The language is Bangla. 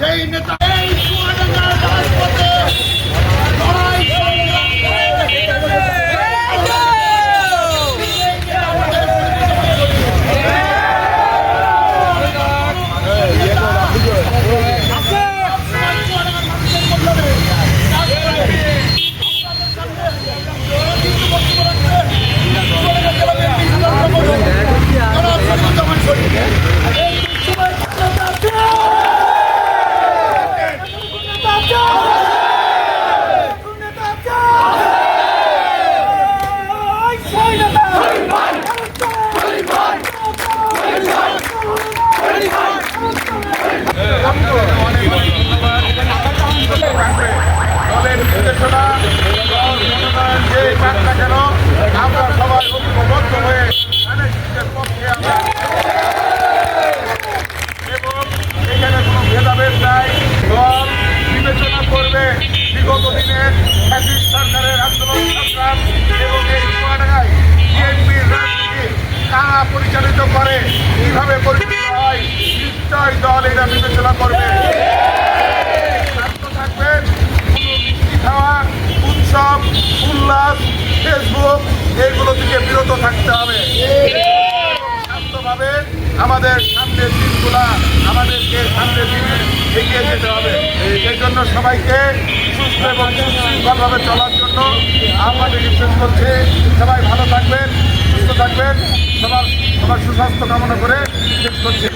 সেই নেতা সরকারের আন্দোলন এবং এই চুয়াডাঙ্গায় বিএনপির রাজনীতি পরিচালিত করে, কীভাবে পরিচালিত হয়, নিশ্চয় দল এটা বিবেচনা করবে। থাকবেন, কোনো উৎসব, উল্লাস, ফেসবুক, এগুলো থেকে বিরত থাকতে হবে। শান্তভাবে আমাদের সামনের দিনগুলা আমাদেরকে সামনের দিনে এগিয়ে যেতে হবে। জন্য সবাইকে সুস্থ এবং সুশৃঙ্খলভাবে চলার জন্য আমাদের রিকোয়েস্ট করছে। সবাই ভালো থাকবেন, সুস্থ থাকবেন। সবার সবার সুস্বাস্থ্য কামনা করে রিকোয়েস্ট করছি।